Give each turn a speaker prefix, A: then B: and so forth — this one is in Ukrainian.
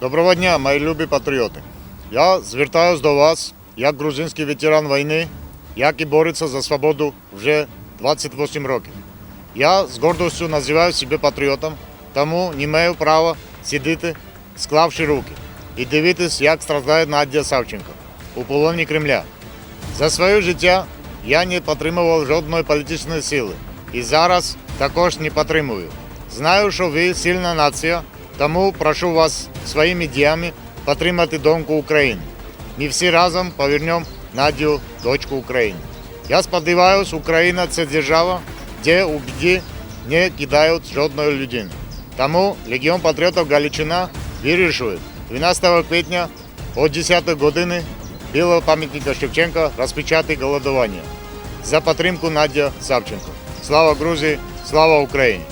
A: Доброго дня, мої любі патріоти. Я звертаюсь до вас як грузинський ветеран війни, який бореться за свободу вже 28 років. Я з гордістю називаю себе патріотом, тому не маю права сидіти, склавши руки, і дивитись, як страждає Надія Савченко у полоні Кремля. За своє життя я не підтримував жодної політичної сили і зараз також не підтримую. Знаю, що ви сильна нація, тому прошу вас своїми діями підтримати доньку України. Ми всі разом повернемо Надію, дочку України. Я сподіваюся, Україна це держава, де у біді не кидають жодної людини. Тому Легіон Патріотів Галичина вирішує 12 квітня о 10 години біля пам'ятника Шевченка розпочати голодування за підтримку Надія Савченко. Слава Грузії, слава Україні!